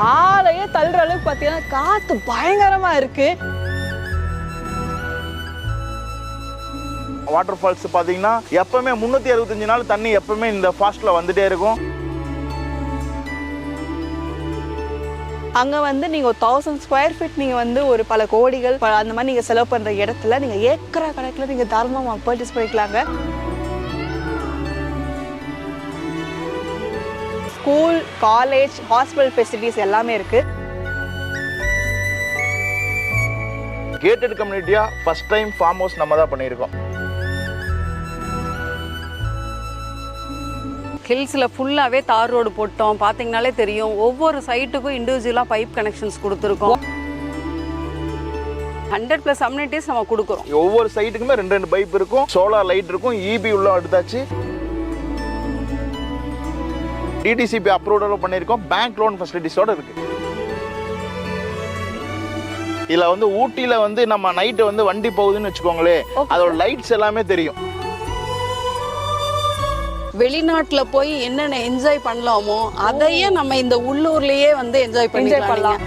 ஆளையே தள்ளுற அளவுக்கு பார்த்தீங்கன்னா காத்து பயங்கரமா இருக்கு. வாட்டர் ஃபால்ஸ் பார்த்தீங்கன்னா எப்பவுமே முந்நூற்றி அறுபத்தஞ்சு நாள் தண்ணி எப்பவுமே இந்த ஃபாஸ்ட்டில் வந்துட்டே இருக்கும். அங்க வந்து நீங்க ஒரு தௌசண்ட் ஸ்கொயர் ஃபீட் நீங்க வந்து ஒரு பல கோடிகள் அந்த மாதிரி நீங்க செலவு பண்ற இடத்துல நீங்க ஏக்கரா கணக்குல நீங்க தாராளமா பர்ச்சேஸ் பண்ணிக்கலாங்க. ஸ்கூல் காலேஜ் ஹாஸ்பிட்டல் ஃபெசிலிட்டிஸ் எல்லாமே இருக்கு. கேட்டட் கம்யூனிட்டியாக ஃபர்ஸ்ட் டைம் ஃபார்ம் ஹவுஸ் நம்ம தான் பண்ணியிருக்கோம். ஹில்ஸில் ஃபுல்லாகவே தார் ரோடு போட்டோம். பார்த்தீங்கனாலே தெரியும். ஒவ்வொரு சைட்டுக்கும் இண்டிவிஜுவலாக பைப் கனெக்ஷன்ஸ் கொடுத்துருக்கோம். ஹண்ட்ரட் ப்ளஸ் அம்யூனிட்டிஸ் நம்ம கொடுக்குறோம். ஒவ்வொரு சைட்டுக்குமே ரெண்டு ரெண்டு பைப் இருக்கும். சோலார் லைட் இருக்கும். இபி உள்ள எடுத்தாச்சு டிடிசிபி அப்ரூவலோட பண்ணியிருக்கோம். பேங்க் லோன் ஃபெசிலிட்டிஸோட இருக்கு. இதுல வந்து ஊட்டியில வந்து நம்ம நைட்டு வந்து வண்டி போகுதுன்னு வச்சுக்கோங்களேன் அதோட லைட்ஸ் எல்லாமே தெரியும். வெளிநாட்டில் போய் என்னென்ன என்ஜாய் பண்ணலாமோ அதையே நம்ம இந்த உள்ளூர்லயே வந்து என்ஜாய் என்ஜாய் பண்ணலாம்.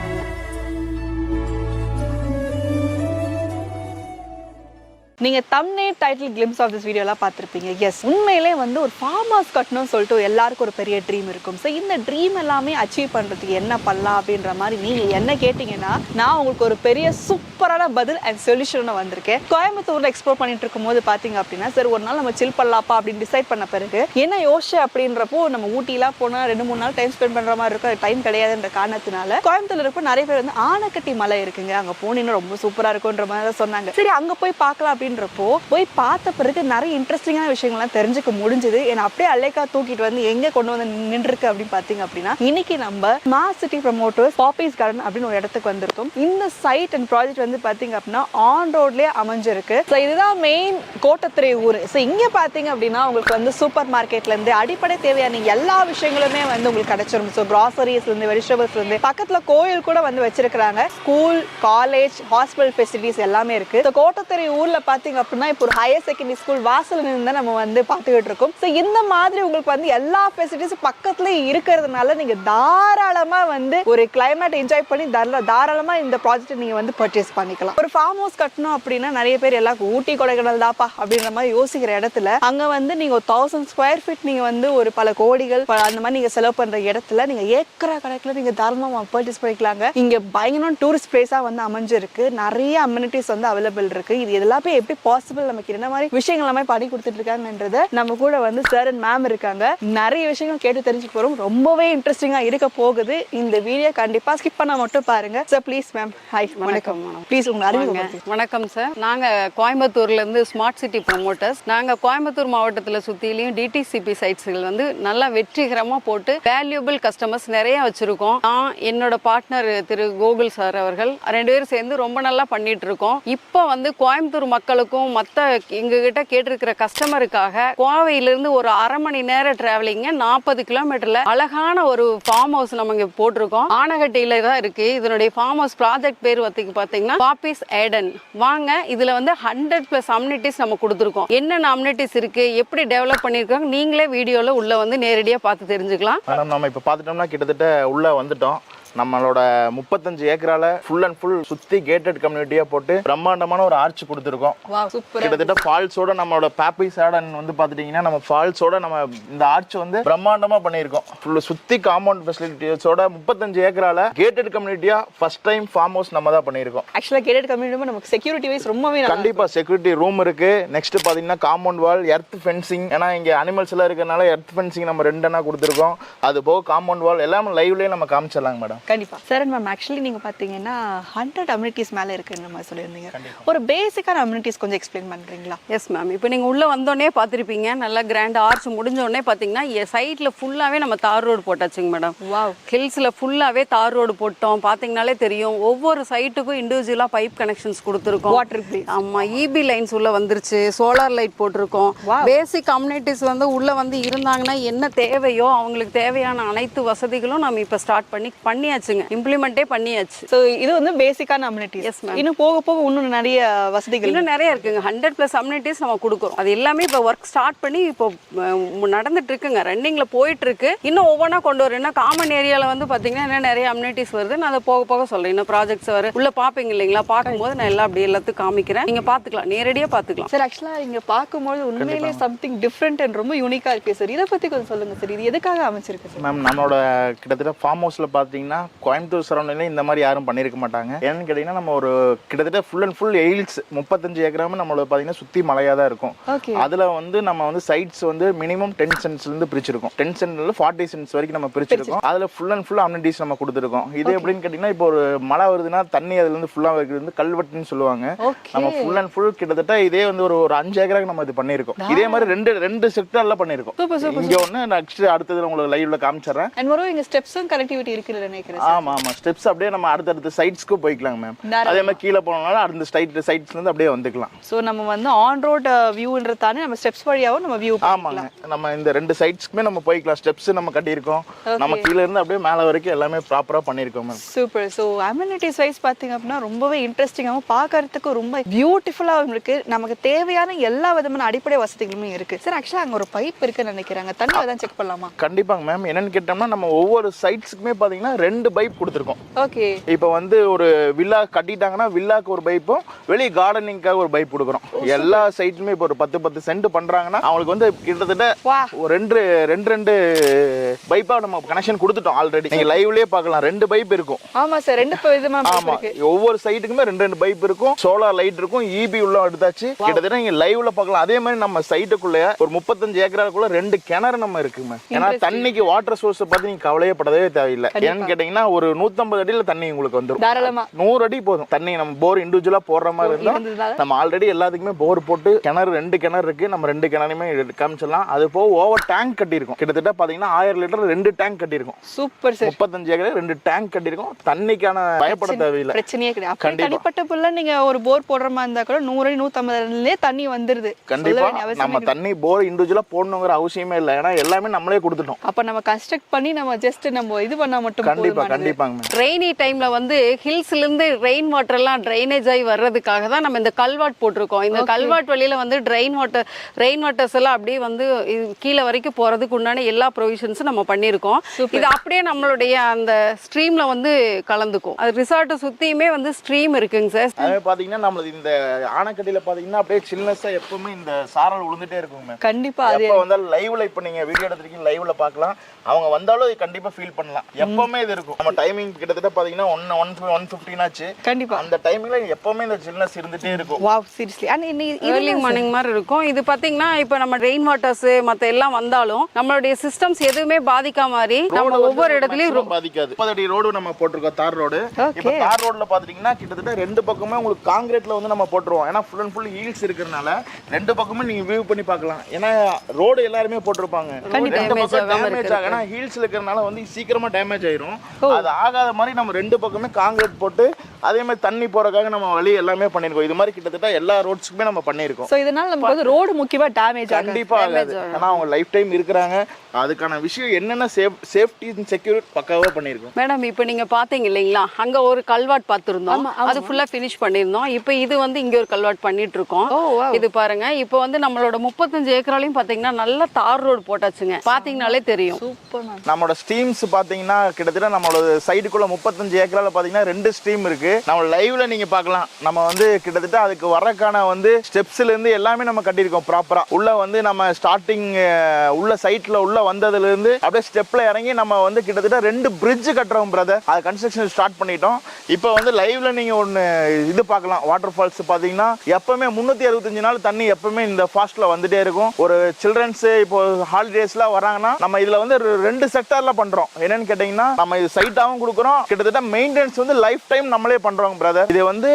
நீங்கள் நீங்க தம்னே டைட்டில் கிளிம்ஸ் ஆஃப் திஸ் வீடியோலாம் பார்த்துருப்பீங்க. எஸ் உண்மையிலே வந்து ஒரு ஃபார்ம் ஹவுஸ் கட்டணும்னு சொல்லிட்டு எல்லாருக்கும் ஒரு பெரிய ட்ரீம் இருக்கும். ஸோ இந்த ட்ரீம் எல்லாமே அச்சீவ் பண்ணுறதுக்கு என்ன பண்ணலாம் அப்படின்ற மாதிரி நீங்க என்ன கேட்டீங்கன்னா நான் உங்களுக்கு ஒரு பெரிய சூப்பரான பதில் அண்ட் சொல்யூஷன் வந்திருக்கேன். கோயம்புத்தூர்ல எக்ஸ்ப்ளோர் பண்ணிட்டு இருக்கும்போது பாத்தீங்க அப்படின்னா சரி ஒரு நாள் நம்ம சில் பண்ணலாப்பா அப்படின்னு டிசைட் பண்ண பிறகு என்ன யோசிச்சு அப்படின்றப்போ நம்ம ஊட்டிலாம் போனா ரெண்டு மூணு நாள் டைம் ஸ்பெண்ட் பண்ற மாதிரி இருக்கும். டைம் கிடையாதுன்ற காரணத்தினால கோயம்புத்தூர்ல இருக்க நிறைய பேர் வந்து ஆனைக்கட்டி மலை இருக்குங்க. அங்க போனீங்கன்னா ரொம்ப சூப்பரா இருக்கும்ன்ற மாதிரி தான் சொன்னாங்க. சரி அங்க போய் பார்க்கலாம் அப்படின்றப்போ போய் பார்த்த பிறகு நிறைய இன்ட்ரெஸ்டிங்கான விஷயங்கள்லாம் தெரிஞ்சுக்க முடிஞ்சது. ஏன்னா அப்படியே அலேக்கா தூக்கிட்டு வந்து எங்க கொண்டு வந்து நின்றுருக்கு அப்படின்னு பாத்தீங்க அப்படின்னா இன்னைக்கு நம்ம மா சிட்டி ப்ரமோட்டர்ஸ் பாப்பீஸ் கார்டன் அப்படின்னு ஒரு இடத்துக்கு வந்திருக்கோம். இந்த சைட் அண்ட் ப்ராஜெக்ட் வந்து பாத்தீங்க அப்படின்னா ஆன் ரோட்லயே அமைஞ்சிருக்கு. ஸோ இதுதான் மெயின் கோட்டத்துறை ஊர். ஸோ இங்க பாத்தீங்க அப்படின்னா உங்களுக்கு வந்து சூப்பர் மார்க்கெட்ல இருந்து அடிப்படை தேவையான எல்லா விஷயங்களுமே வந்து உங்களுக்கு கிடைச்சிரும். ஸோ கிராசரிஸ்ல இருந்து வெஜிடபிள்ஸ்ல இருந்து பக்கத்துல கோயில் கூட வந்து வச்சிருக்காங்க ஸ்கூல் காலேஜ் ஹாஸ்பிட்டல் ஃபெசிலிட்டிஸ் எல்லாமே இருக்கு. ஸோ கோட்டத்துறை ஊர்ல பார்த்தீங்க அப்படின்னா இப்போ ஒரு ஹையர் செகண்டரி ஸ்கூல் வாசல் நின்று நம்ம வந்து பார்த்துக்கிட்டு இருக்கோம். ஸோ இந்த மாதிரி உங்களுக்கு வந்து எல்லா ஃபெசிலிட்டிஸும் பக்கத்துல இருக்கிறதுனால நீங்க தாராளமா வந்து ஒரு கிளைமேட் என்ஜாய் பண்ணி தாரா- தாராளமா இந்த ப்ராஜெக்ட் நீங்க வந்து பர்ச்சேஸ் பண்ணிக்கலாம். ஒரு ஃபார்ம் ஹவுஸ் கட்டணும் அப்படின்னா நிறைய பேர் எல்லாம் ஊட்டி கொடைக்கானல் தாப்பா அப்படின்ற மாதிரி யோசிக்கிற இடத்துல அங்க வந்து நீங்க ஒரு தௌசண்ட் ஸ்கொயர் ஃபீட் நீங்க வந்து ஒரு பல கோடிகள் அந்த மாதிரி நீங்க செலவு பண்ற இடத்துல நீங்க ஏக்கரா கணக்கில் நீங்க தாராளமா பர்ச்சேஸ் பண்ணிக்கலாங்க. இங்க பயங்கரம் டூரிஸ்ட் பிளேஸா வந்து அமைஞ்சிருக்கு. நிறைய அம்யூனிட்டிஸ் வந்து அவைலபிள் இருக்கு. இது எல்லாமே எப்படி பாசிபிள் நமக்கு என்ன மாதிரி விஷயங்கள் எல்லாமே பண்ணி கொடுத்துட்டு இருக்காங்கன்றத நம்ம கூட வந்து சார் அண்ட் மேம் இருக்காங்க. நிறைய விஷயங்கள் கேட்டு தெரிஞ்சுக்க போறோம். ரொம்பவே இன்ட்ரெஸ்டிங்கா இருக்க போகுது. இந்த வீடியோ கண்டிப்பா ஸ்கிப் பண்ண மட்டும் பாருங்க. சார் ப்ளீஸ் மேம் ஹாய் வணக்கம். ப்ளீஸ் உங்க அறிமுகம் வாங்க. வணக்கம் சார் நாங்க கோயம்புத்தூர்ல இருந்து ஸ்மார்ட் சிட்டி ப்ரொமோட்டர்ஸ் நாங்க கோயம்புத்தூர் மாவட்டத்துல சுத்திலையும் டிடிசிபி சைட்ஸ்கள் வந்து நல்லா வெற்றிகரமா போட்டு வேல்யூபிள் கஸ்டமர்ஸ் நிறைய வச்சிருக்கோம். நான் என்னோட பார்ட்னர் திரு கோகுல் சார் அவர்கள் ரெண்டு பேரும் சேர்ந்து ரொம்ப நல்லா பண்ணிட்டு இருக்கோம் இப்போ வந்து கோயம்புத்தூர் மக்களுக்கும் மற்ற எங்ககிட்ட கேட்டிருக்கிற கஸ்டமருக்காக கோவையிலிருந்து ஒரு அரை மணி நேர டிராவலிங்க நாற்பது கிலோமீட்டர்ல அழகான ஒரு ஃபார்ம் ஹவுஸ் நம்ம இங்க போட்டிருக்கோம். ஆனகட்டியில தான் இருக்கு. இதனுடைய ஃபார்ம் ஹவுஸ் ப்ராஜெக்ட் பேர் வந்து பாத்தீங்கன்னா பாப்பிஸ் ஏடன் வாங்க இதுல வந்து ஹண்ட்ரட் பிளஸ் அம்யூனிட்டிஸ் நம்ம கொடுத்துருக்கோம். என்னென்ன அம்யூனிட்டிஸ் இருக்கு? எப்படி டெவலப் பண்ணிருக்காங்க நீங்களே வீடியோல உள்ள வந்து நேரடியா பார்த்து தெரிஞ்சுக்கலாம். மேடம் நம்ம இப்போ பார்த்துட்டோம்னா கிட்டத்தட்ட உள்ளே வந்துட்டோம். நம்மளோட முப்பத்தஞ்சு ஏக்கரால ஃபுல் அண்ட் ஃபுல் சுற்றி கேட்டட் கம்யூனிட்டியாக போட்டு பிரம்மாண்டமான ஒரு ஆர்ச் கொடுத்துருக்கோம். கிட்டத்தட்ட ஃபால்ஸோட நம்மளோட பேப்பி சேடன் வந்து பார்த்துட்டிங்கன்னா நம்ம ஃபால்ஸோட நம்ம இந்த ஆர்ச் வந்து பிரம்மாண்டமாக பண்ணியிருக்கோம். ஃபுல்லு சுற்றி காம்பவுண்ட் ஃபெசிலிட்டிஸோட முப்பத்தஞ்சு ஏக்கரால கேட்டட் கம்யூனிட்டியாக ஃபர்ஸ்ட் டைம் ஃபார்ம் ஹவுஸ் நம்ம தான் பண்ணியிருக்கோம். ஆக்சுவலா கேட்டட் கம்யூனிட்டி நமக்கு செக்யூரிட்டி வைஸ் ரொம்பவே கண்டிப்பா செக்யூரிட்டி ரூம் இருக்கு. நெக்ஸ்ட் பாத்தீங்கன்னா காம்பவுண்ட் வால் எர்த் ஃபென்சிங் ஏன்னா இங்க அனிமல்ஸ் எல்லாம் இருக்கறனால எர்த் ஃபென்சிங் நம்ம ரெண்டனா கொடுத்துருக்கோம். அது போக காம்பவுண்ட் வால் எல்லாமே லைவ்லயே நம்ம காமிச்சிடலாங்க மேடம் கண்டிப்பா. சார் மேம் ஆக்சுவலி நீங்க பாத்தீங்கன்னா ஹண்ட்ரட் அம்யூனிட்டிஸ் மேல இருக்குன்ற மாதிரி சொல்லியிருந்தீங்க. ஒரு பேசிக்கான அம்யூனிட்டிஸ் கொஞ்சம் எக்ஸ்பிளைன் பண்றீங்களா? எஸ் மேம் இப்போ நீங்கள் உள்ளே வந்தோடனே பார்த்துருப்பீங்க நல்லா கிராண்ட் ஆர்ச் முடிஞ்ச உடனே பார்த்தீங்கன்னா சைடில் ஃபுல்லாகவே நம்ம தார் ரோடு போட்டாச்சுங்க மேடம் வாவ் ஹில்ஸில் ஃபுல்லாகவே தார் ரோடு போட்டோம். பார்த்தீங்கனாலே தெரியும். ஒவ்வொரு சைட்டுக்கும் இண்டிவிஜுவலாக பைப் கனெக்ஷன்ஸ் கொடுத்துருக்கோம். வாட்டர் ப்ளீஸ் ஆமா இபி லைன்ஸ் உள்ள வந்துருச்சு. சோலார் லைட் போட்டிருக்கோம். பேசிக் கம்யூனிட்டிஸ் வந்து உள்ள வந்து இருந்தாங்கன்னா என்ன தேவையோ அவங்களுக்கு தேவையான அனைத்து வசதிகளும் நம்ம இப்போ ஸ்டார்ட் பண்ணி பண்ணியாச்சு பண்ணியாச்சுங்க. இம்ப்ளிமெண்ட்டே பண்ணியாச்சு. ஸோ இது வந்து பேசிக்கான அம்யூனிட்டிஸ் Yes, ma'am. இன்னும் போக போக இன்னும் நிறைய வசதிகள் இன்னும் நிறைய இருக்குங்க. ஹண்ட்ரட் ப்ளஸ் அம்யூனிட்டிஸ் நம்ம கொடுக்குறோம். அது எல்லாமே இப்போ ஒர்க் ஸ்டார்ட் பண்ணி இப்போ நடந்துட்டு இருக்குங்க ரன்னிங்ல போயிட்டு இருக்கு இன்னும் ஒவ்வொன்றா கொண்டு வரும் இன்னும் காமன் ஏரியால வந்து பாத்தீங்கன்னா இன்னும் நிறைய அம்யூனிட்டிஸ் வருது. நான் அதை போக போக சொல்றேன். இன்னும் ப்ராஜெக்ட்ஸ் வர. உள்ள பாப்பீங்க இல்லைங்களா? பார்க்கும்போது நான் எல்லாம் அப்படியே எல்லாத்துக்கும் காமிக்கிறேன். நீங்க பாத்துக்கலாம் நேரடியா பாத்துக்கலாம் சார் ஆக்சுவலா இங்க பார்க்கும்போது உண்மையிலேயே சம்திங் டிஃப்ரெண்ட் அண்ட் ரொம்ப யூனிக்கா இருக்கு சார் இதை பத்தி கொஞ்சம் சொல்லுங்க சார் இது எதுக்காக அமைச்சிருக்கு சார் மேம் நம்மளோட கிட்டத்தட்ட ஃபார்ம் ஹவுஸில் பார்த்தீங்கன்னா கோயம்புத்தூர் சரௌண்டிங்கில் இந்த மாதிரி யாரும் பண்ணியிருக்க மாட்டாங்க. ஏன்னு கேட்டிங்கன்னா நம்ம ஒரு கிட்டத்தட்ட ஃபுல் அண்ட் ஃபுல் எயில்ஸ் முப்பத்தஞ்சு ஏக்கராம நம்மளோட பார்த்தீங்கன்னா சுற்றி மலையாக தான் இருக்கும். அதில் வந்து நம்ம வந்து சைட்ஸ் வந்து மினிமம் டென் சென்ட்ஸ்லேருந்து பிரிச்சிருக்கோம். டென் சென்ட்ல ஃபார்ட்டி சென்ட்ஸ் வரைக்கும் நம்ம பிரிச்சிருக்கோம். அதில் ஃபுல் அண்ட் ஃபுல் அம்யூனிட்டிஸ் நம்ம கொடுத்துருக்கோம். இது எப்படின்னு கேட்டிங்கன்னா இப்போ ஒரு மழை வருதுன்னா தண்ணி அதுலேருந்து ஃபுல்லாக வைக்கிறது வந்து கல்வெட்டுன்னு சொல்லுவாங்க. நம்ம ஃபுல் அண்ட் ஃபுல் கிட்டத்தட்ட இதே வந்து ஒரு ஒரு அஞ்சு ஏக்கராக்கு நம்ம இது பண்ணியிருக்கோம் இதே மாதிரி ரெண்டு ரெண்டு செக்டர்ல பண்ணியிருக்கோம் இங்க ஒன்று நெக்ஸ்ட் அடுத்தது உங்களுக்கு லைவ்ல காமிச்சிடுறேன். அண்ட் மறுபடியும் இங்க ஸ்டெப்ஸும் கனெக்டிவிட்டி இருக்குன்னு நினைக்கிறேன். ஆமா ஆமா. ஸ்டெப்ஸ் அப்படியே நம்ம அடுத்தடுத்த சைட்ஸ்க்கு போய்க்கலாம் மேம். அதே மாதிரி கீழே போனோம்னாலும் அடுத்த சைட் சைட்ஸ்ல இருந்து அப்படியே வந்துக்கலாம். ஸோ நம்ம வந்து ஆன் ரோட் வியூன்றது தானே நம்ம ஸ்டெப்ஸ் வழியாவும் நம்ம வியூ ஆமாங்க. நம்ம இந்த ரெண்டு சைட்ஸ்க்குமே நம்ம போய்க்கலாம். ஸ்டெப்ஸ் நம்ம கட்டியிருக்கோம். நம்ம கீழ இருந்து அப்படியே மேல வரைக்கும் எல்லாமே ப்ராப்பரா பண்ணியிருக்கோம் ma'am super so amenities wise பார்த்தீங்க அப்படின்னா ரொம்பவே இன்ட்ரெஸ்டிங்காகவும் பார்க்கறதுக்கு ரொம்ப பியூட்டிஃபுல்லாகவும் இருக்கு. நமக்கு தேவையான எல்லா விதமான அடிப்படை வசதிகளுமே இருக்கு. சார் ஆக்சுவலாக அங்கே ஒரு பைப் இருக்குன்னு நினைக்கிறாங்க. தண்ணி தான் செக் பண்ணலாமா? கண்டிப்பாங்க மேம் என்னன்னு கேட்டோம்னா நம்ம ஒவ்வொரு சைட்ஸ்க்குமே பாத்தீங்கன்னா ரெண்டு பைப் கொடுத்துருக்கோம். ஓகே. இப்போ வந்து ஒரு வில்லா கட்டிட்டாங்கன்னா வில்லாக்கு ஒரு பைப்பும் வெளியே கார்டனிங்காக ஒரு பைப் கொடுக்குறோம். எல்லா சைட்லுமே இப்போ ஒரு பத்து பத்து சென்ட் பண்றாங்கன்னா அவங்களுக்கு வந்து கிட்டத்தட்ட ஒரு ரெண்டு ரெண்டு ரெண்டு பைப்பா நம்ம கனெக்ஷன் கொடுத்துட்டோம் ஆல்ரெடி நீங்க லைவ்லயே பார்க்கலாம். ரெண்டு பைப் இருக்கும். ஆமா சார் ரெண்டு ப- விதமா pipe ஆமா. இருக்கு. ஒவ்வொரு சைட்டுக்குமே ரெண்டு ரெண்டு பைப் இருக்கும். சோலார் லைட் இருக்கும். இபி உள்ள எடுத்தாச்சு. கிட்டத்தட்ட நீங்க லைவ்ல பார்க்கலாம். அதே மாதிரி நம்ம சைட்டுக்குள்ள ஒரு முப்பத்தஞ்சு ஏக்கராக்குள்ள ரெண்டு கிணறு நம்ம இருக்குங்க ஏன்னா தண்ணிக்கு வாட்டர் சோர்ஸ் பத்தி நீங்க கவலையே படவே தேவையில்லை. ஏன்னு கேட்டீங்கன்னா ஒரு நூத்தம்பது அடியில தண்ணி உங்களுக்கு தாராளமா. நூறு அடி போதும். தண்ணி நம்ம போர் இண்டிவிஜுவலா போடுற மாதிரி இருந்தா இருந்ததுனால? நம்ம ஆல்ரெடி எல்லாத்துக்குமே போர் போட்டு கிணறு ரெண்டு கிணறு இருக்கு. நம்ம ரெண்டு கிணறுமே காமிச்சிடலாம். அது போக ஓவர் டேங்க் கட்டியிருக்கோம். கிட்டத்தட்ட பாத்தீங்கன்னா ஆயிரம் லிட்டர் ரெண்டு டேங்க் கட்டியிருக்கோம். சூப்பர் சார் முப்பத்தஞ்சு ஏக்கர் ரெண்டு டேங்க் கட்டியிருக்கோம். தண்ணிக்கான பயப்பட தேவையில்லை. பிரச்சனையே கிடையாது. தனிப்பட்ட புள்ள நீங்க ஒரு போர் போடுற மாதிரி இருந்தா கூட நூறு அடி நூத்தம்பதுலேயே தண்ணி வந்துருது. சொல்ல கண்டிப்பா. நம்ம தண்ணி போர் இண்டிவிஜுவலா போடணுங்கிற அவசியமே இல்லை. ஏன்னா எல்லாமே நம்மளே கொடுத்துட்டோம். அப்ப நம்ம கன்ஸ்ட்ரக்ட் பண்ணி நம்ம ஜஸ்ட் நம்ம இது பண்ணா மட்டும் கண்டிப்பா. கண்டிப்பாங்க மேம். ரெய்னி டைம்ல வந்து ஹில்ஸ்ல இருந்து ரெயின் வாட்டர் எல்லாம் ட்ரைனேஜ் ஆகி வர்றதுக்காக தான் நம்ம இந்த கல்வாட் போட்டிருக்கோம். இந்த கல்வாட் வழியில வந்து ட்ரெயின் வாட்டர் ரெயின் வாட்டர்ஸ் எல்லாம் அப்படியே வந்து கீழே வரைக்கும் போறதுக்கு உண்டான எல்லா ப்ரொவிஷன்ஸும் நம்ம பண்ணியிருக்கோம். இது அப்படியே நம்மளுடைய அந்த ஸ்ட்ரீம்ல வந்து கலந்துக்கும். அது ரிசார்ட்டை சுத்தியுமே வந்து ஸ்ட்ரீம் இருக்குங்க சார். அதே பாத்தீங்கன்னா நம்மளது இந்த ஆனக்கட்டியில பாத்தீங்கன்னா அப்படியே சில்னஸா எப்பவுமே இந்த சாரல் விழுந்துட்டே இருக்குங்க மேம். கண்டிப்பா அது எப்போ வந்தாலும் லைவ்ல இப்போ நீங்க வீடியோ எடுத்திருக்கீங்க லைவ்ல பார்க்கலாம் அவங்க வந்தாலும் இது கண்டிப்பா ஃபீல் பண்ணலாம். எப்பவுமே இது இருக்கும். நம்ம டைமிங் கிட்டத்தட்ட பாத்தீங்கன்னா ஒன் ஒன் ஒன் ஃபிஃப்டினாச்சு கண்டிப்பா. அந்த டைமிங்ல எப்பவுமே இந்த சில்னஸ் இருந்துட்டே இருக்கும். வாவ் சீரியஸ்லி அண்ட் இன்னைக்கு ஏர்லி மார்னிங் மாதிரி இருக்கும். இது பாத்தீங்கன்னா இப்போ நம்ம ரெயின் வாட்டர்ஸ் மத்த எல்லாம் வந்தாலும் நம்மளுடைய சிஸ்டம்ஸ் எதுவுமே பாதிக்காம மாதிரி நம்ம ஒவ்வொரு இடத்துலயும் பாதிக்காது. முப்பது அடி ரோடு நம்ம போட்டிருக்கோம் தார் ரோடு Okay. இப்போ தார் ரோட்ல பாத்தீங்கன்னா கிட்டத்தட்ட ரெண்டு பக்கமே உங்களுக்கு காங்கிரீட்ல வந்து நம்ம போட்டுருவோம். ஏன்னா ஃபுல் அண்ட் ஃபுல் ஹீல்ஸ் இருக்கிறனால ரெண்டு பக்கமே நீங்க வியூ பண்ணி பார்க்கலாம். ஏன்னா ரோடு எல்லாருமே போட்டிருப்பாங்க. ரெண்டு பக்கம் டேமேஜ் ஆகும் ஏன்னா ஹீல்ஸ் இருக்கிறனால வந்து சீக்கிரமா டேமேஜ் ஆயிரும். அது ஆகாத மாதிரி நம்ம ரெண்டு பக்கமே காங்கிரீட் போட்டு அதே மாதிரி தண்ணி போறதுக்காக நம்ம வழி எல்லாமே பண்ணிருக்கோம் இது மாதிரி கிட்டத்தட்ட எல்லா ரோட்ஸ்க்குமே நம்ம பண்ணிருக்கோம் சோ இதனால நமக்கு வந்து ரோடு முக்கியமா டேமேஜ் ஆகும் கண்டிப்பா ஆகாது. ஏன்னா அவங்க லைஃப் டைம் இருக்கிறாங்க. அதுக்கான விஷயம் என்னென்ன சேஃப் சேஃப்டி செக்யூரிட்டி பக்காவா பண்ணியிருக்கோம். மேடம் இப்போ நீங்க பாத்தீங்க இல்லைங்களா? அங்க ஒரு கல்வாட் பார்த்திருந்தோம் அது ஃபுல்லா ஃபினிஷ் பண்ணியிருந்தோம். இப்போ இது வந்து இங்க ஒரு கல்வாட் பண்ணிட்டு இருக்கோம். இது பாருங்க. இப்போ வந்து நம்மளோட முப்பத்தஞ்சு ஏக்கராலையும் பாத்தீங்கன்னா நல்ல தார் ரோடு போட்டாச்சுங்க. பாத்தீங்கனாலே தெரியும். நம்மளோட ஸ்ட்ரீம்ஸ் பாத்தீங்கன்னா கிட்டத்தட்ட நம்மளோட சைடுக்குள்ள முப்பத்தஞ்சு ஏக்கரால பாத்தீங்கன்னா ரெண்டு ஸ்ட்ரீம் இருக்கு. நம்ம லைவ்ல நீங்க பார்க்கலாம். நம்ம வந்து கிட்டத்தட்ட அதுக்கு வரக்கான வந்து ஸ்டெப்ஸ்ல இருந்து எல்லாமே நம்ம கட்டியிருக்கோம் ப்ராப்பரா உள்ள வந்து நம்ம ஸ்டார்டிங் உள்ள சைட்ல உள்ள வந்ததுல இருந்து அப்படியே ஸ்டெப்ல இறங்கி நம்ம வந்து கிட்டத்தட்ட ரெண்டு பிரிட்ஜ் கட்டுறோம் பிரதர் அது கன்ஸ்ட்ரக்ஷன் ஸ்டார்ட் பண்ணிட்டோம். இப்போ வந்து லைவ்ல நீங்க ஒன்னு இது பார்க்கலாம். வாட்டர் ஃபால்ஸ் பாத்தீங்கன்னா எப்பவுமே முன்னூத்தி அறுபத்தஞ்சு நாள் தண்ணி எப்பவுமே இந்த ஃபாஸ்ட்ல வந்துட்டே இருக்கும். ஒரு சில்ட்ரன்ஸ் இப்போ ஹாலிடேஸ்லாம் வராங்கன்னா நம்ம இதுல வந்து ரெண்டு செக்டர்ல பண்றோம். என்னன்னு கேட்டீங்கன்னா நம்ம இது சைட்டாவும் கொடுக்குறோம். கிட்டத்தட்ட மெயின்டெனன்ஸ் வந்து லைஃப் டைம் நம்மளே பண்றவங்க பிரதர் இது வந்து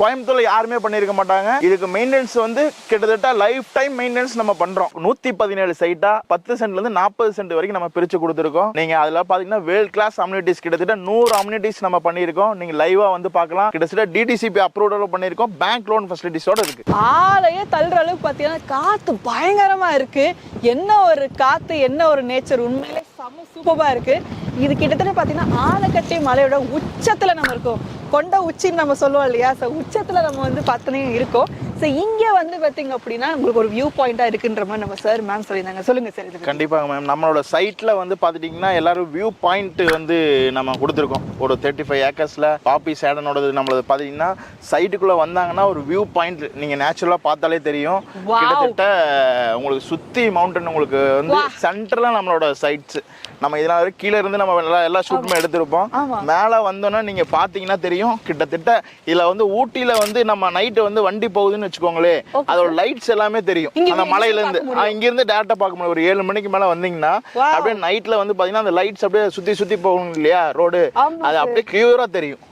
கோயம்புத்தூர்ல யாருமே பண்ணியிருக்க மாட்டாங்க. இதுக்கு மெயின்டெனன்ஸ் வந்து கிட்டத்தட்ட லைஃப் டைம் மெயின்டெனன்ஸ் நம்ம பண்றோம். நூத்தி பதினேழு சைட்டா பத்து சென்ட்ல இருந்து நாற்பது சென்ட் வரைக்கும் நம்ம பிரிச்சு கொடுத்துருக்கோம். நீங்க அதுல பாத்தீங்கன்னா வேர்ல்ட் கிளாஸ் அம்யூனிட்டிஸ் கிட்டத்தட்ட நூறு அம்யூனிட்டிஸ் நம்ம பண்ணியிருக்கோம். நீங்க லைவா வந்து பார்க்கலாம். கிட்டத்தட்ட டிடிசிபி அப்ரூவல் பண்ணியிருக்கோம். பேங்க் லோன் ஃபெசிலிட்டிஸோட இருக்கு. ஆலையே தள்ளுற அளவுக்கு பார்த்தீங்கன்னா காத்து பயங்கரமா இருக்கு. என்ன ஒரு காத்து என்ன ஒரு நேச்சர் உண்மையிலே செம்ம சூப்பராக இருக்கு. இது கிட்டத்தட்ட பார்த்தீங்கன்னா ஆலக்கட்டி மலையோட உச்சத்துல நம்ம இருக்கோம். கொண்ட உச்சின்னு நம்ம சொல்லுவோம் இல்லையா? ஸோ உச்சத்துல நம்ம வந்து பார்த்தனே இருக்கோம். ஸோ இங்கே வந்து பார்த்தீங்க அப்படின்னா உங்களுக்கு ஒரு வியூ பாயிண்டா இருக்குன்ற மாதிரி நம்ம சார் மேம் சொல்லியிருந்தாங்க. சொல்லுங்க சார் இது கண்டிப்பாக மேம் நம்மளோட சைட்டில் வந்து பார்த்துட்டிங்கன்னா எல்லாரும் வியூ பாயிண்ட் வந்து நம்ம கொடுத்துருக்கோம். ஒரு தேர்ட்டி ஃபைவ் ஏக்கர்ஸில் பாப்பி சேடனோடது நம்மளது பார்த்தீங்கன்னா சைட்டுக்குள்ளே வந்தாங்கன்னா ஒரு வியூ பாயிண்ட் நீங்கள் நேச்சுரலாக பார்த்தாலே தெரியும். கிட்டத்தட்ட உங்களுக்கு சுற்றி மவுண்டன் உங்களுக்கு வந்து சென்டரில் நம்மளோட சைட்ஸ் நம்ம வரைக்கும் கீழே இருந்து நம்ம எல்லா எல்லா ஷூட்டுமே எடுத்திருப்போம். மேலே வந்தோன்னா நீங்கள் பார்த்தீங்கன்னா தெரியும். கிட்டத்தட்ட இதில் வந்து ஊட்டியில் வந்து நம்ம நைட்டு வந்து வண்டி போகுதுன்னு வச்சுக்கோங்களேன். அதோட லைட்ஸ் எல்லாமே தெரியும். அந்த இருந்து மலையிலேருந்து. பார்க்க முடியும். இங்க இருந்து டேரக்டா பார்க்க முடியும். ஒரு ஏழு மணிக்கு மேல வந்தீங்கன்னா. அப்படியே நைட்ல வந்து பாத்தீங்கன்னா அந்த லைட்ஸ் அப்படியே சுத்தி சுத்தி போகும் இல்லையா ரோடு அது அப்படியே கிளியரா தெரியும்.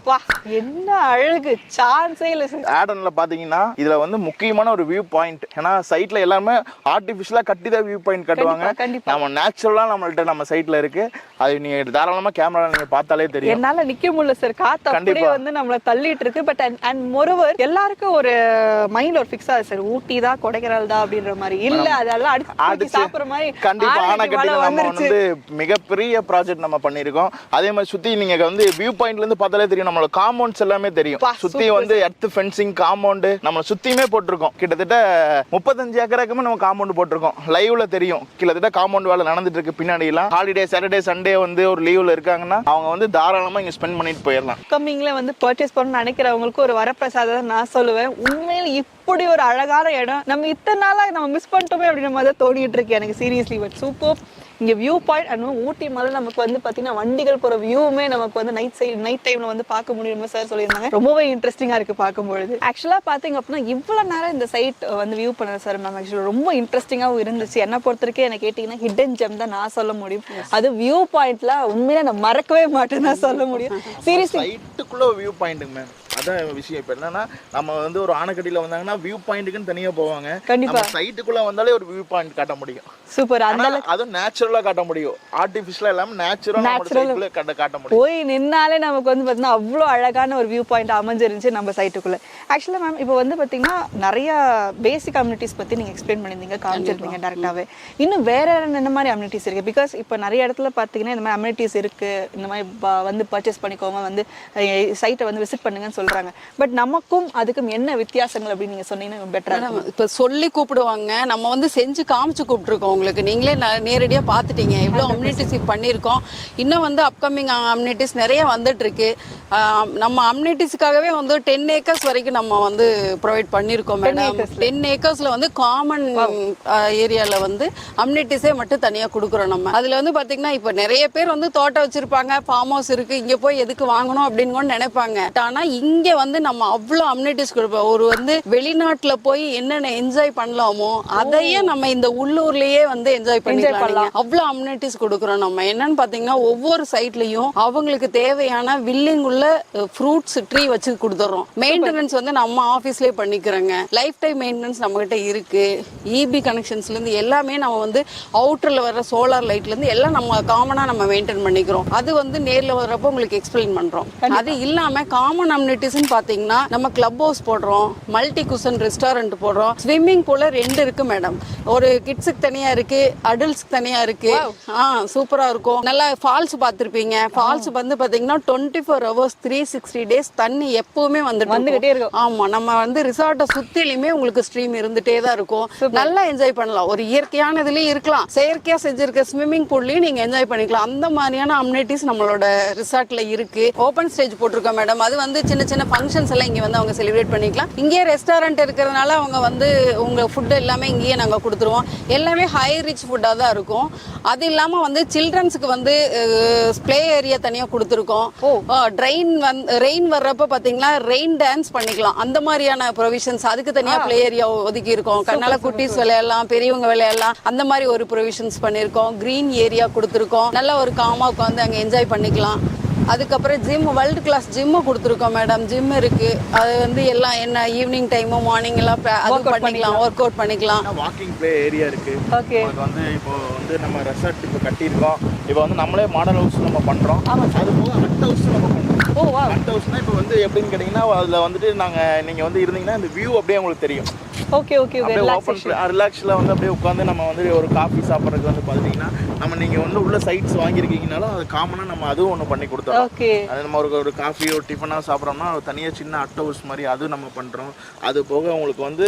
என்ன அழகு. சான்ஸே இல்லை ஆடன்ல பாத்தீங்கன்னா இதுல வந்து முக்கியமான ஒரு வியூ பாயிண்ட் ஏன்னா சைட்ல எல்லாமே ஆர்டிபிஷியலா கட்டி தான் வியூ பாயிண்ட் கட்டுவாங்க. நம்ம நேச்சுரலா நம்மள்ட்ட நம்ம சைட்ல இருக்கு. அது நீங்க தாராளமா கேமரா நீங்க பார்த்தாலே தெரியும். என்னால நிக்க முடியல சார் காத்து அப்படியே. வந்து நம்மள தள்ளிட்டு இருக்கு. பட் அண்ட் மொருவர் எல்லாருக்கும் ஒரு மைண்ட் ஒரு ஃபிக்ஸ் ஆகுது சார் ஊட்டி தான் கொடைக்கானல் தான் அப்படின்ற மாதிரி. இல்ல அதெல்லாம் அடிச்சு சாப்பிடுற மாதிரி கண்டிப்பா ஆனைக்கு ஆனைக்கட்டில மழை நம்ம. வந்து மிகப்பெரிய ப்ராஜெக்ட் நம்ம பண்ணிருக்கோம் அதே மாதிரி சுத்தி நீங்க வந்து வியூ பாயிண்ட்ல இருந்து பார்த்தாலே தெரியும். நம்மளோட காம்பவுண்ட்ஸ் எல்லாமே தெரியும். சுத்தி வந்து எர்த் ஃபென்சிங் காம்பவுண்ட் நம்ம சுத்தியுமே போட்டிருக்கோம். கிட்டத்தட்ட முப்பத்தஞ்சு ஏக்கராக்குமே நம்ம காம்பவுண்ட் போட்டிருக்கோம். லைவ்ல தெரியும். கிட்டத்தட்ட காம்பவுண்ட் வேலை நடந்துட்டு இருக்கு. பின்னாடி எல்லாம் ஃப்ரைடே சாட்டர்டே சண்டே வந்து ஒரு லீவ்ல இருக்காங்கன்னா அவங்க வந்து தாராளமா இங்க ஸ்பெண்ட் பண்ணிட்டு போயிடலாம். கம்மிங்ல வந்து பர்ச்சேஸ் பண்ணணும்னு நினைக்கிறவங்களுக்கு ஒரு வரப்பிரசாதம் நான் சொல்லுவேன். உண்மையில இப்படி ஒரு அழகான இடம். நம்ம இத்தனை நாளா நம்ம மிஸ் பண்ணிட்டோமே அப்படின்ற மாதிரி தான் தோணிட்டு இருக்கு எனக்கு சீரியஸ்லி பட் சூப்பர் இங்க வியூ பாயிண்ட் அண்ட் ஊட்டி மேல நமக்கு வந்து பாத்தீங்கன்னா வண்டிகள் போற வியூவுமே நமக்கு வந்து நைட் சைடு நைட் டைம்ல வந்து பார்க்க முடியுமா சார் சொல்லியிருந்தாங்க. ரொம்பவே இன்ட்ரெஸ்டிங்கா இருக்கு பார்க்கும்பொழுது. ஆக்சுவலா பாத்தீங்க அப்படின்னா இவ்வளவு நேரம் இந்த சைட் வந்து வியூ பண்ணது சார் மேம் ஆக்சுவலி ரொம்ப இன்ட்ரெஸ்டிங்காகவும் இருந்துச்சு. என்ன பொறுத்த வரைக்கும் எனக்கு கேட்டீங்கன்னா ஹிடன் ஜெம் தான் நான் சொல்ல முடியும். அது வியூ பாயிண்ட்ல உண்மையில நான் மறக்கவே மாட்டேன்னு சொல்ல முடியும். சீரியஸ்லி வியூ பாயிண்ட்டுங்க மேம் அதான் விஷயம். இப்போ என்னன்னா நம்ம வந்து ஒரு ஆனைக்கட்டியில வந்தாங்கன்னா வியூ பாயிண்ட்டுக்குன்னு தனியா போவாங்க. கண்டிப்பா. சைட்டுக்குள்ள வந்தாலே ஒரு வியூ பாயிண்ட் காட்ட முடியும். சூப்பர். அந்த ஆனா அதுவும் நேச்சுரலா காட்ட முடியும். ஆர்டிபிஷியலா இல்லாம நேச்சுரலா நம்ம Natural. சைட்ல காட்ட காட்ட முடியும். போய் நின்னாலே நமக்கு வந்து பார்த்தீங்கன்னா அவ்வளோ அழகான ஒரு வியூ பாயிண்ட் அமைஞ்சிருந்துச்சு நம்ம சைட்டுக்குள்ள ஆக்சுவலாக மேம் இப்போ வந்து பார்த்தீங்கன்னா நிறைய பேசிக் கம்யூனிட்டிஸ் பற்றி நீங்கள் எக்ஸ்பிளைன் பண்ணியிருந்தீங்க காமிச்சிருந்தீங்க டேரெக்டாகவே இன்னும் வேற என்ன மாதிரி அம்யூனிட்டிஸ் இருக்குது பிகாஸ் இப்போ நிறைய இடத்துல பார்த்தீங்கன்னா இந்த மாதிரி அம்யூனிட்டிஸ் இருக்குது இந்த மாதிரி வந்து பர்ச்சேஸ் பண்ணிக்கோங்க வந்து சைட்டை வந்து விசிட் பண்ணுங்கன்னு சொல்கிறாங்க பட் நமக்கும் அதுக்கும் என்ன வித்தியாசங்கள் அப்படின்னு நீங்கள் சொன்னீங்கன்னா பெட்டராக மேடம் இப்ப சொல்லி கூப்பிடுவாங்க. நம்ம வந்து செஞ்சு காமிச்சு கூப்பிட்டுருக்கோம் உங்களுக்கு. நீங்களே நேரடியா பாத்துட்டீங்க இவ்வளவு அம்யூனிட்டிஸ் பண்ணியிருக்கோம். இன்னும் வந்து அப்கமிங் அம்யூனிட்டிஸ் நிறைய வந்துட்டு இருக்கு நம்ம அம்யூனிட்டிஸ்க்காகவே வந்து டென் ஏக்கர்ஸ் வரைக்கும் நம்ம வந்து ப்ரொவைட் பண்ணியிருக்கோம் மேடம் டென் ஏக்கர்ஸ்ல வந்து காமன் ஏரியால வந்து அம்யூனிட்டிஸே மட்டும் தனியா கொடுக்குறோம் நம்ம. அதுல வந்து பாத்தீங்கன்னா இப்ப நிறைய பேர் வந்து தோட்டம் வச்சிருப்பாங்க. ஃபார்ம் ஹவுஸ் இருக்கு. இங்க போய் எதுக்கு வாங்கணும் அப்படின்னு நினைப்பாங்க. ஆனா இங்க வந்து நம்ம அவ்வளவு அம்யூனிட்டிஸ் கொடுப்போம். ஒரு வந்து வெளிநாட்டுல போய் என்னென்ன என்ஜாய் பண்ணலாமோ அதையே நம்ம இந்த உள்ளூர்லயே வந்து என்ஜாய் பண்ணிக்கலாம். அவ்வளவு அம்யூனிட்டிஸ் கொடுக்குறோம் நம்ம. என்னன்னு பாத்தீங்கன்னா ஒவ்வொரு சைட்லயும் அவங்களுக்கு தேவையான வில்லிங் உள்ள ஃப்ரூட்ஸ் ட்ரீ வச்சு கொடுத்துறோம். மெயின்டெனன்ஸ் வந்து நம்ம ஆபீஸ்லயே பண்ணிக்கிறோங்க. லைஃப் டைம் மெயின்டெனன்ஸ் நம்ம கிட்ட இருக்கு இபி கனெக்ஷன்ஸ்ல இருந்து எல்லாமே நம்ம வந்து அவுட்டர்ல வர சோலார் லைட்ல இருந்து எல்லாம் நம்ம காமனா நம்ம மெயின்டைன் பண்ணிக்கிறோம். அது வந்து நேர்ல வர்றப்போ உங்களுக்கு எக்ஸ்பிளைன் பண்றோம். அது இல்லாம காமன் அம்யூனிட்டிஸ்னு பாத்தீங்கன்னா நம்ம கிளப் ஹவுஸ் போடுறோம் மல்டி குஷன் ரெஸ்டாரண்ட் போடுறோம் ஸ்விம்மிங் பூல ரெண்டு இருக்கு மேடம் ஒரு கிட்ஸுக்கு தனியா இருக்கு அடல்ட்ஸ்க்கு தனியா இருக்கு. ஆ சூப்பரா இருக்கும். நல்லா ஃபால்ஸ் பார்த்திருப்பீங்க. ஃபால்ஸ் வந்து பாத்தீங்கன்னா twenty four hours three sixty days தண்ணி எப்பவுமே வந்துட்டு வந்துகிட்டே இருக்கும். ஆமா நம்ம வந்து ரிசார்ட்டை சுத்திலுமே உங்களுக்கு ஸ்ட்ரீம் இருந்துட்டே தான் இருக்கும். நல்லா என்ஜாய் பண்ணலாம். ஒரு இயற்கையான இதுலயும் இருக்கலாம். செயற்கையா செஞ்சிருக்க ஸ்விம்மிங் பூல்லையும் நீங்க என்ஜாய் பண்ணிக்கலாம். அந்த மாதிரியான அம்யூனிட்டிஸ் நம்மளோட ரிசார்ட்ல இருக்கு. ஓப்பன் ஸ்டேஜ் போட்டிருக்கோம் மேடம் அது வந்து சின்ன சின்ன ஃபங்க்ஷன்ஸ் எல்லாம் இங்க வந்து அவங்க செலிப்ரேட் பண்ணிக்கலாம். இங்கேயே ரெஸ்டாரண்ட் இருக்கிறதுனால அவங்க வந்து உங்க ஃபுட் எல்லாமே இங்கேயே நாங்க கொடுத்துருவோம். எல்லாமே ஹை ரிச் ஃபுட்டா தான் இருக்கும். அது இல்லாம வந்து சில்ட்ரன்ஸுக்கு வந்து ப்ளே ஏரியா தனியா கொடுத்துருக்கோம். ட்ரெயின் வந்து ரெயின் வர்றப்ப பாத்தீங்கன்னா ரெயின் டான்ஸ் பண்ணிக்கலாம். அந்த மாதிரியான ப்ரொவிஷன்ஸ் அதுக்கு தனியா ப்ளே ஏரியா ஒதுக்கி இருக்கோம். கண்ணால குட்டீஸ் விளையாடலாம் பெரியவங்க விளையாடலாம். அந்த மாதிரி ஒரு ப்ரொவிஷன்ஸ் பண்ணியிருக்கோம் கிரீன் ஏரியா கொடுத்துருக்கோம். நல்ல ஒரு காமா உட்காந்து அங்க என்ஜாய் பண்ணிக்கலாம். அதுக்கப்புறம் ஜிம் வேர்ல்டு கிளாஸ் ஜிம்மு கொடுத்துருக்கோம் மேடம் ஜிம் இருக்கு. அது வந்து எல்லாம் என்ன ஈவினிங் டைமு மார்னிங் எல்லாம் அது பண்ணிக்கலாம் ஒர்க் அவுட் பண்ணிக்கலாம். வாக்கிங் ப்ளே ஏரியா இருக்கு. ஓகே உங்களுக்கு வந்து இப்போ வந்து நம்ம ரெசார்ட் இப்போ கட்டியிருக்கோம். இப்போ வந்து நம்மளே மாடல் ஹவுஸ் நம்ம பண்றோம். அது போக ஹட் ஹவுஸ் நம்ம பண்றோம். ஓ வா ஹட் ஹவுஸ்னா இப்போ வந்து எப்படின்னு கேட்டிங்கன்னா அதில் வந்துட்டு நாங்கள் நீங்கள் வந்து இருந்தீங்கன்னா இந்த வியூ அப்படியே உங்களுக்கு தெரியும். ஓகே ஓகே ஓகே அப்படியே ஓப்பன் ரிலாக்ஸில் வந்து அப்படியே உட்காந்து நம்ம வந்து ஒரு காஃபி சாப்பிட்றதுக்கு வந்து பார்த்தீங்கன்னா நம்ம நீங்கள் வந்து உள்ள சைட்ஸ் வாங்கியிருக்கீங்கனாலும் அது காமனாக நம்ம அதுவும் ஒன்று பண்ணி கொடுத்தோம் ஓகே அது நம்ம ஒரு ஒரு காஃபி ஒரு டிஃபனாக சாப்பிட்றோம்னா தனியாக சின்ன அட் ஹவுஸ் மாதிரி அது நம்ம பண்ணுறோம் அது போக உங்களுக்கு வந்து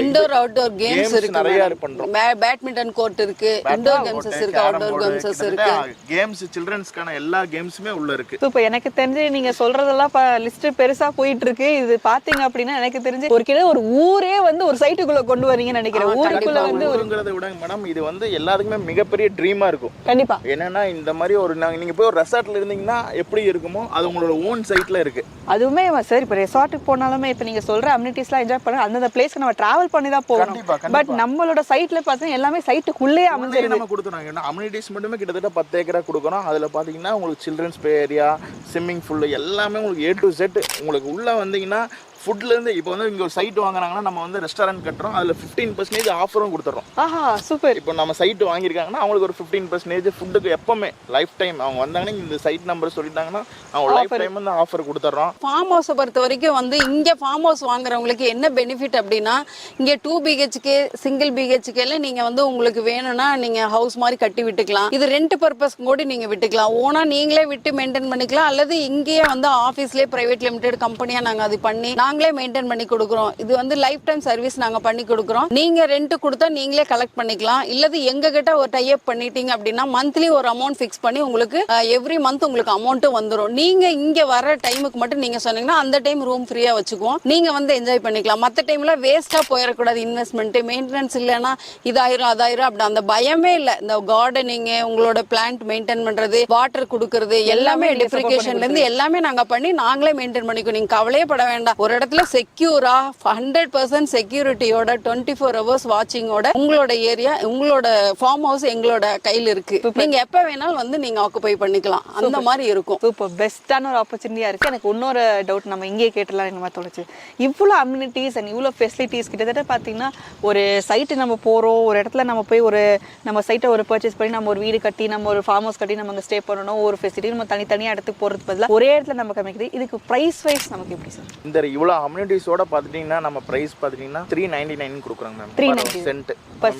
இன்டோர் அவுட்டோர் கேம்ஸ் இருக்கு நிறைய madam. பண்றோம். பே- பேட்மிண்டன் கோர்ட் இருக்கு. இன்டோர் கேம்ஸஸ் இருக்கு அவுட்டோர் கேம்ஸஸ் இருக்கு. கேம்ஸ் சில்ட்ரன்ஸ்க்கான எல்லா கேம்ஸுமே உள்ள இருக்கு. சூப்பர். எனக்கு தெரிஞ்சு நீங்க சொல்றதெல்லாம் லிஸ்ட் பெருசா போயிட்டு இருக்கு இது பாத்தீங்க அப்படின்னா எனக்கு தெரிஞ்சு ஒரு கிட்ட ஒரு ஊரே வந்து ஒரு சைட்டுக்குள்ள கொண்டு வரீங்கன்னு நினைக்கிறேன். ஊருக்குள்ள வந்து ஒரு ஊருங்கிறத விட மேடம் இது வந்து எல்லாருக்குமே மிகப்பெரிய ட்ரீமா இருக்கும். கண்டிப்பா. என்னன்னா இந்த மாதிரி ஒரு நாங்க நீங்க போய் ஒரு ரெசார்ட்ல இருந்தீங்கன்னா எப்படி இருக்குமோ அது உங்களோட ஓன் சைட்ல இருக்கு. அதுவுமே சார் இப்போ ரெசார்ட்டுக்கு போனாலுமே இப்போ நீங்க சொல்ற அம்யூனிட்டிஸ்லாம் என்ஜாய் பண்ண அந்தந்த பிளேஸ்க்கு நம்ம டிராவல் பண்ணி தான் போகணும். பட் நம்மளோட சைட்ல பார்த்தீங்கன்னா எல்லாமே சைட்டுக்குள்ளேயே உள்ளே அமைஞ்சிருது. நம்ம கொடுத்துருவாங்க அம்யூனிட்டிஸ் மட்டுமே கிட்டத்தட்ட பத்து ஏக்கரா கொடுக்குறோம் அதில் பார்த்தீங்கன்னா உங்களுக்கு children's play area swimming pool எல்லாமே உங்களுக்கு ஏ டு செட்டு உங்களுக்கு உள்ளே வந்தீங்கன்னா ஃபுட்லேருந்து இப்போ வந்து இங்கே ஒரு சைட் வாங்குறாங்கன்னா நம்ம வந்து ரெஸ்டாரண்ட் கட்டுறோம். அதில் ஃபிஃப்டீன் பர்சன்டேஜ் ஆஃபரும் கொடுத்துட்றோம். ஆஹா சூப்பர் இப்போ நம்ம சைட் வாங்கியிருக்காங்கன்னா அவங்களுக்கு ஒரு ஃபிஃப்டீன் பர்சன்டேஜ் ஃபுட்டுக்கு எப்பவுமே லைஃப் டைம் அவங்க வந்தாங்கன்னா இந்த சைட் நம்பர் சொல்லிட்டாங்கன்னா அவங்க லைஃப் டைம் வந்து ஆஃபர் கொடுத்துட்றோம். ஃபார்ம் ஹவுஸை பொறுத்த வரைக்கும் வந்து இங்கே ஃபார்ம் ஹவுஸ் வாங்குறவங்களுக்கு என்ன பெனிஃபிட் அப்படின்னா இங்கே டூ பிஹெச்கே சிங்கிள் பிஹெச்கேல நீங்கள் வந்து உங்களுக்கு வேணும்னா நீங்கள் ஹவுஸ் மாதிரி கட்டி விட்டுக்கலாம். இது ரெண்ட் பர்பஸ் கூட நீங்கள் விட்டுக்கலாம். ஓனா நீங்களே விட்டு மெயின்டைன் பண்ணிக்கலாம். அல்லது இங்கேயே வந்து ஆஃபீஸ்லேயே பிரைவேட் லிமிடெட் கம்பெனியாக நாங்கள் அது பண்ணி நாங்களே மெயின்டைன் பண்ணி கொடுக்குறோம். இது வந்து லைஃப் டைம் சர்வீஸ் நாங்கள் பண்ணி கொடுக்குறோம். நீங்கள் ரெண்ட் கொடுத்தா நீங்களே கலெக்ட் பண்ணிக்கலாம். இல்லது எங்க கிட்ட ஒரு டைப் பண்ணிட்டீங்க அப்படின்னா மந்த்லி ஒரு அமௌண்ட் ஃபிக்ஸ் பண்ணி உங்களுக்கு எவ்ரி மந்த் உங்களுக்கு அமௌண்ட்டும் வந்துடும் நீங்க இங்க வர டைமுக்கு மட்டும் நீங்க சொன்னீங்கன்னா அந்த டைம் ரூம் ஃப்ரீயா வச்சுக்குவோம். நீங்க வந்து என்ஜாய் பண்ணிக்கலாம். மற்ற டைம்ல வேஸ்டா போயிடக்கூடாது. இன்வெஸ்ட்மெண்ட் மெயின்டெனன்ஸ் இல்லைன்னா இதாயிரும் அதாயிரும். அப்படி அந்த பயமே இல்லை. இந்த கார்டனிங் உங்களோட பிளான்ட் மெயின்டைன் பண்றது வாட்டர் கொடுக்கறது எல்லாமே நீங்க support பண்ணி டெப்ரிகேஷன்ல இருந்து எல்லாமே நாங்க பண்ணி நாங்களே மெயின்டைன் பண்ணிக்கோ நீங்க கவலையே பட வேண்டாம். ஒரு இடத்துல செக்யூரா ஹண்ட்ரட் பர்சன்ட் செக்யூரிட்டியோட டுவெண்ட்டி ஃபோர் ஹவர்ஸ் வாட்சிங்கோட உங்களோட ஏரியா உங்களோட ஃபார்ம் ஹவுஸ் எங்களோட கையில இருக்கு. நீங்க எப்ப வேணாலும் வந்து நீங்க ஆக்குபை பண்ணிக்கலாம். அந்த மாதிரி இருக்கும். சூப்பர் பெஸ்ட்டான ஒரு ஆப்பர்ச்சுனிட்டியாக இருக்குது எனக்கு இன்னொரு டவுட் நம்ம இங்கேயே கேட்டலாம் எனக்கு மாதிரி தோணுச்சு. இவ்வளோ அம்யூனிட்டிஸ் அண்ட் இவ்வளோ ஃபெசிலிட்டிஸ் கிட்டத்தட்ட பார்த்தீங்கன்னா ஒரு சைட்டு நம்ம போகிறோம் ஒரு இடத்துல நம்ம போய் ஒரு நம்ம சைட்டை ஒரு பர்ச்சேஸ் பண்ணி நம்ம ஒரு வீடு கட்டி நம்ம ஒரு ஃபார்ம் ஹவுஸ் கட்டி நம்ம அங்கே ஸ்டே பண்ணணும் ஒரு ஃபெசிலிட்டி நம்ம தனித்தனியாக இடத்துக்கு போகிறது பதிலாக ஒரே இடத்துல நம்ம கம்மிக்குது இதுக்கு ப்ரைஸ் வைஸ் நமக்கு எப்படி சார் இந்த இவ்வளோ அம்யூனிட்டிஸோட பார்த்துட்டிங்கன்னா நம்ம ப்ரைஸ் பார்த்துட்டிங்கன்னா த்ரீ நைன்டி நைன் கொடுக்குறாங்க மேம் 399 சென்ட்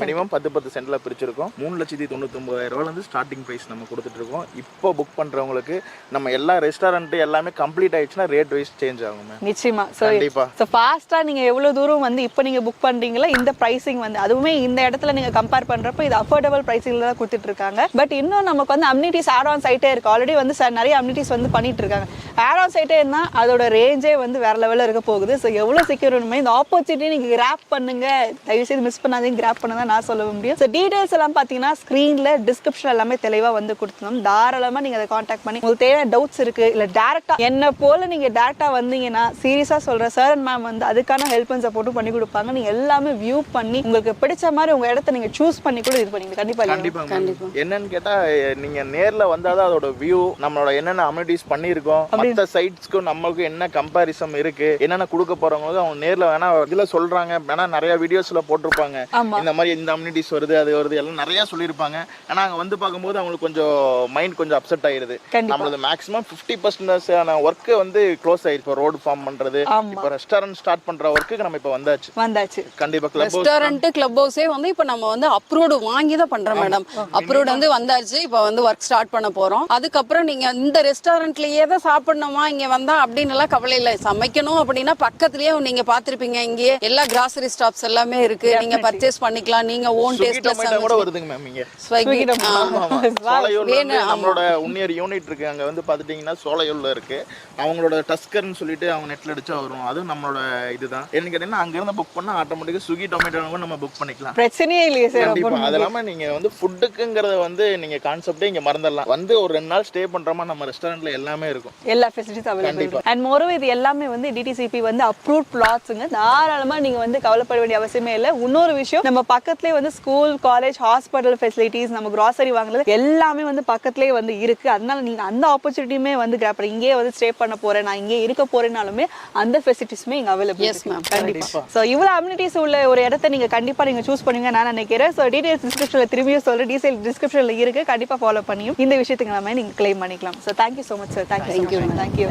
மினிமம் பத்து பத்து சென்ட்ல பிரிச்சிருக்கோம். மூணு லட்சத்தி தொண்ணூத்தொம்பதாயிரம் ரூபாயிலிருந்து ஸ்டார்டிங் ப்ரைஸ் நம்ம கொடுத்துட்டு இருக்கோம் இப்போ புக் பண்ணுறவங்களுக்கு நம்ம எல்லா ரெஸ்டாரண்ட் எல்லாமே கம்ப்ளீட் ஆயிடுச்சுன்னா ரேட் வைஸ் சேஞ்ச் ஆகும் மேம் நிச்சயமா. கண்டிப்பா. ஸோ ஃபாஸ்ட்டாக நீங்கள் எவ்வளோ தூரம் வந்து இப்போ நீங்கள் புக் பண்ணுறீங்களா இந்த ப்ரைஸிங் வந்து அதுவுமே இந்த இடத்துல நீங்கள் கம்பேர் பண்ணுறப்ப இது அஃபோர்டபுள் ப்ரைஸில் தான் கொடுத்துட்டு இருக்காங்க பட் இன்னும் நமக்கு வந்து அம்யூனிட்டிஸ் ஆட் ஆன் சைட்டே இருக்குது ஆல்ரெடி வந்து சார் நிறைய அம்யூனிட்டிஸ் வந்து பண்ணிட்டு இருக்காங்க ஆட் ஆன் சைட்டே இருந்தால் அதோட ரேஞ்சே வந்து வேற லெவலில் இருக்க போகுது? ஸோ எவ்வளோ செக்யூர் வேணுமே இந்த ஆப்பர்ச்சுனிட்டி நீங்கள் கிராப் பண்ணுங்க. தயவுசெய்து மிஸ் பண்ணாதீங்க கிராப் பண்ண தான் நான் சொல்ல முடியும். ஸோ டீடைல்ஸ் எல்லாம் பார்த்தீங்கன்னா ஸ்க்ரீனில் டிஸ்கிரிப்ஷன் எல்லாமே தெளிவாக வந்து கொடுத்துருந்தோம் தாராளமாக நீங்கள் அதை காண்டாக்ட் பண்ணி உங்களுக்கு தேவையான டவுட்ஸ் இருக்கு இல்லை டேரெக்டாக என்ன போல நீங்கள் டேரெக்டாக வந்தீங்கன்னா சீரியஸாக சொல்கிறேன் சார் அண்ட் மேம் வந்து அதுக்கான ஹெல்ப் அண்ட் சப்போர்ட்டும் பண்ணி கொடுப்பாங்க. நீங்கள் எல்லாமே வியூ பண்ணி உங்களுக்கு பிடிச்ச மாதிரி உங்கள் இடத்த நீங்கள் சூஸ் பண்ணி கூட இது பண்ணி கண்டிப்பாக கண்டிப்பா மேம் என்னன்னு கேட்டா நீங்க நேர்ல வந்தாதான் அதோட வியூ நம்மளோட என்னென்ன அம்யூனிட்டிஸ் பண்ணியிருக்கோம் மற்ற சைட்ஸ்க்கும் நம்மளுக்கும் என்ன கம்பாரிசம் இருக்கு என்னென்ன கொடுக்க போறவங்களுக்கு அவங்க நேர்ல வேணா இதுல சொல்றாங்க. வேணா நிறைய வீடியோஸ்ல போட்டிருப்பாங்க. இந்த மாதிரி இந்த அம்யூனிட்டிஸ் வருது அது வருது எல்லாம் நிறைய சொல்லியிருப்பாங்க. ஆனா அங்க வந்து பார்க்கும்போது அவங்களுக்கு கொஞ்சம் மைண்ட் கொஞ்சம் அப்செட் ஆயிருது. நம்மளது மேக்ஸிமம் ஃபிஃப்டி பர்சன்டேஜ் ஆன ஒர்க் வந்து க்ளோஸ் ஆயிடுச்சு இப்போ ரோடு ஃபார்ம் பண்றது. இப்போ ரெஸ்டாரண்ட் ஸ்டார்ட் பண்ற ஒர்க்குக்கு நம்ம இப்போ வந்தாச்சு. வந்தாச்சு. கண்டிப்பா கிளப் ரெஸ்டாரண்ட் கிளப் ஹவுஸே வந்து இப்போ நம்ம வந்து அப்ரூவ்டு வாங்கி தான் பண்றோம் மேடம் அப்ரூவ்டு வந்து வந்தாச்சு இப்போ வந்து ஒர்க் ஸ்டார்ட் பண்ண போறோம். அதுக்கப்புறம் நீங்க இந்த ரெஸ்டாரண்ட்லயே தான் சாப்பிடணுமா இங்க வந்தா அப்படின்னு எல்லாம் கவலை இல்லை. சமைக்கணும் அப்படின்னா பக்கத்துலயே நீங்க பாத்திருப்பீங்க இங்கேயே எல்லா கிராசரி ஸ்டாப்ஸ் எல்லாமே இருக்கு. நீங்க பர்ச்சேஸ் பண்ணிக்கலாம். நீங்க ஓன் டேஸ்ட்ல கூட வருதுங்க மேம் இங்க. நம்மளோட உன்னியர் யூனிட் இருக்கு. அங்க வந்து பாத்துட்டீங்கன்னா சோலையூர்ல இருக்கு. அவங்களோட டஸ்கர்னு சொல்லிட்டு அவங்க நெட்ல அடிச்சா வரும். அதுவும் நம்மளோட இதுதான். என்ன கேட்டீங்கன்னா அங்க இருந்து புக் பண்ணா ஆட்டோமேட்டிக்கா ஸ்விக்கி டொமேட்டோ கூட நம்ம புக் பண்ணிக்கலாம். பிரச்சனையே இல்லையே சார் கண்டிப்பா. அது இல்லாம நீங்க வந்து ஃபுட்டுக்குங்கிறத வந்து நீங்க கான்செப்டே இங்க மறந்துடலாம். வந்து ஒரு ரெண்டு நாள் ஸ்டே பண்றோமா நம்ம ரெஸ்டாரண்ட்ல எல்லாமே இருக்கும். எல்லா ஃபெசிலிட்டிஸ் அவைலபிள் அண்ட் மோரோவர் இது எல்லாமே வந்து டிடிசிபி வந்து அப்ரூவ் பிளாட்ஸுங்க தாராளமா நீங்க வந்து கவலைப்பட வேண்டிய அவசியமே இல்லை. இன்னொரு விஷயம் நம்ம பக்கத்துலேயே வந்து ஸ்கூல் காலேஜ் ஹாஸ்பிட்டல் ஃபெசிலிட்டிஸ் நம்ம கிராசரி வாங்குறது எல்லாமே வந்து பக்கத்துலேயே வந்து இருக்கு. அதனால நீங்க அந்த ஆப்பர்ச்சுனிட்டியுமே வந்து கிராப் இங்கேயே வந்து ஸ்டே பண்ண போறேன். நான் இங்கே இருக்க போறேனாலுமே அந்த ஃபெசிலிட்டிஸுமே இங்க அவைலபிள் Yes, ma'am. கண்டிப்பா. ஸோ இவ்வளோ அம்யூனிட்டிஸ் உள்ள ஒரு இடத்த நீங்க கண்டிப்பா நீங்க சூஸ் பண்ணுவீங்க நான் நினைக்கிறேன். ஸோ டீடைல்ஸ் டிஸ்கிரிப்ஷன்ல திரும்பியும் சொல்றேன் டீடைல் டிஸ்கிரிப்ஷன்ல இருக்கு. கண்டிப்பா ஃபாலோ பண்ணியும். இந்த விஷயத்துக்கு நம்ம நீங்க கிளைம் பண்ணிக்கலாம். So thank you so much sir thank you thank you